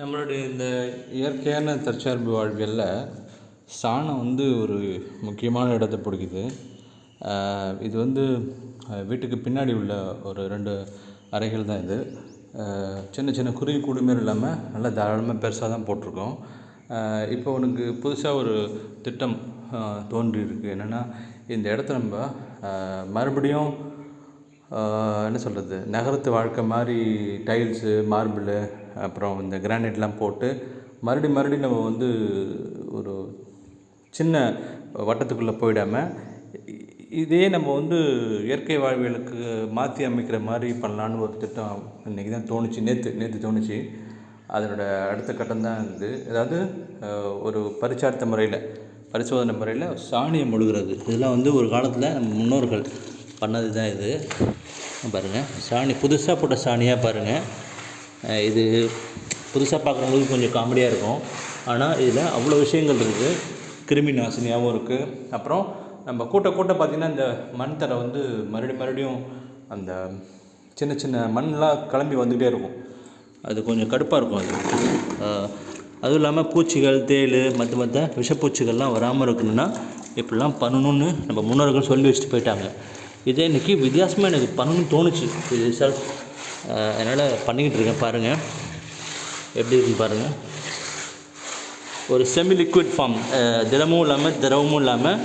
நம்மளுடைய இந்த இயற்கையான தற்சார்பு வாழ்வியலில் சாணம் வந்து ஒரு முக்கியமான இடத்தை பிடிக்குது. இது வந்து வீட்டுக்கு பின்னாடி உள்ள ஒரு ரெண்டு அறைகள் தான் இது. சின்ன சின்ன குருவி கூடு இல்லாமல் நல்லா தாராளமாக பெருசாக தான் போட்டிருக்கோம். இப்போ உனக்கு புதுசாக ஒரு திட்டம் தோன்றியிருக்கு. என்னென்னா இந்த இடத்த நம்ம மறுபடியும் என்ன சொல்கிறது நகரத்து வாழ்க்கை மாதிரி டைல்ஸு மார்பிளு அப்புறம் இந்த கிரானைட்லாம் போட்டு மறுபடி மறுபடியும் நம்ம வந்து ஒரு சின்ன வட்டத்துக்குள்ளே போயிடாமல் இதே நம்ம வந்து இயற்கை வாழ்வியலுக்கு மாற்றி அமைக்கிற மாதிரி பண்ணலான்னு ஒரு திட்டம் இன்றைக்கி தான் தோணுச்சு நேற்று நேற்று தோணுச்சு. அதனோட அடுத்த கட்டம் தான் இது. அதாவது ஒரு பரிச்சார்த்த முறையில் பரிசோதனை முறையில் சாணியை முழுகிறது. இதெல்லாம் வந்து ஒரு காலத்தில் நம்ம முன்னோர்கள் பண்ணது தான் இது. பாருங்கள் சாணி புதுசாக போட்ட சாணியாக பாருங்கள் இது புதுசாக பார்க்குறவங்களுக்கு கொஞ்சம் காமெடியாக இருக்கும். ஆனால் இதில் அவ்வளோ விஷயங்கள் இருக்குது கிருமி நாசினியாகவும் இருக்குது அப்புறம் நம்ம கூட்ட கூட்ட பார்த்திங்கன்னா இந்த மண் தரை வந்து மறுபடியும் மறுபடியும் அந்த சின்ன சின்ன மண்ணெலாம் கிளம்பி வந்துக்கிட்டே இருக்கும். அது கொஞ்சம் கடுப்பாக இருக்கும் அது. அதுவும் இல்லாமல் பூச்சிகள் தேள் மற்ற மற்ற விஷப்பூச்சிகள்லாம் வராமல் இருக்கணும்னா இப்படிலாம் பண்ணணும்னு நம்ம முன்னோர்கள் சொல்லி வச்சுட்டு போயிட்டாங்க. இதே இன்றைக்கி வித்தியாசமாக எனக்கு பண்ணணும்னு தோணுச்சு. இது செல்ஃப் அதனால் பண்ணிக்கிட்டு இருக்கேன் பாருங்கள் எப்படி இருக்குன்னு பாருங்கள் ஒரு செமி லிக்விட் ஃபார்ம் திடமும் இல்லாமல் திரவமும் இல்லாமல்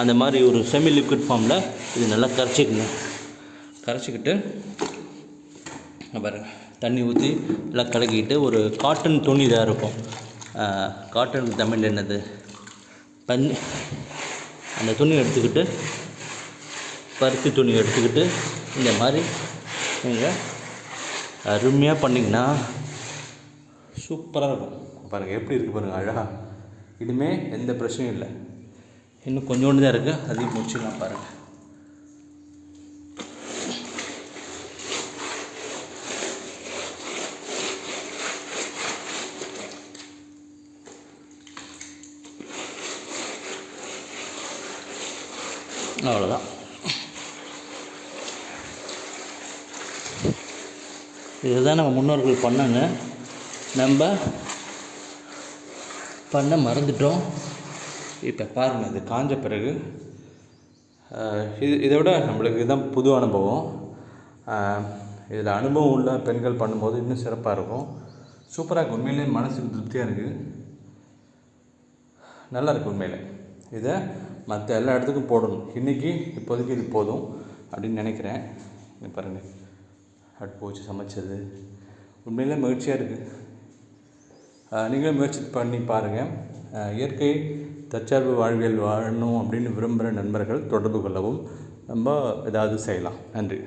அந்த மாதிரி ஒரு செமி லிக்விட் ஃபார்மில் இது நல்லா கரைச்சிக்கணும். கரைச்சிக்கிட்டு பாருங்கள் தண்ணி ஊற்றி நல்லா கலக்கிக்கிட்டு ஒரு காட்டன் துணி இதாக இருக்கும். காட்டன் தமிழ் என்னது? பஞ்சு அந்த துணி எடுத்துக்கிட்டு பருத்தி துணி எடுத்துக்கிட்டு இந்த மாதிரி நீங்கள் அருமையாக பண்ணிங்கன்னா சூப்பராக இருக்கும். பாருங்கள் எப்படி இருக்குது பாருங்கள் அழகாக இனிமேல் எந்த பிரச்சனையும் இல்லை. இன்னும் கொஞ்சோண்டு தான் இருக்குது அதையும் முடிச்சுக்கலாம் பாருங்கள் அவ்வளோதான் இதுதான் நம்ம முன்னோர்கள் பண்ணாங்க. நம்ம பண்ண மறந்துட்டோம். இப்போ பாருங்கள் இது காஞ்ச பிறகு இது இதை விட நம்மளுக்கு இதுதான் புது அனுபவம். இதில் அனுபவம் உள்ள பெண்கள் பண்ணும்போது இன்னும் சிறப்பாக இருக்கும். சூப்பராக இருக்கும் உண்மையிலே மனசுக்கு திருப்தியாக இருக்குது நல்லா இருக்குது உண்மையில். இதை மற்ற எல்லா இடத்துக்கும் போடணும். இன்றைக்கி இப்போதைக்கு இது போதும் அப்படின்னு நினைக்கிறேன். பாருங்கள் அடுப்பு போச்சு சமைச்சது. உண்மையிலே மகிழ்ச்சியாக இருக்குது நீங்களும் முயற்சி பண்ணி பாருங்கள் இயற்கை தற்சார்பு வாழ்வியல் வாழணும் அப்படின்னு விரும்புகிற நண்பர்கள் தொடர்பு கொள்ளவும். நம்ம ஏதாவது செய்யலாம். நன்றி.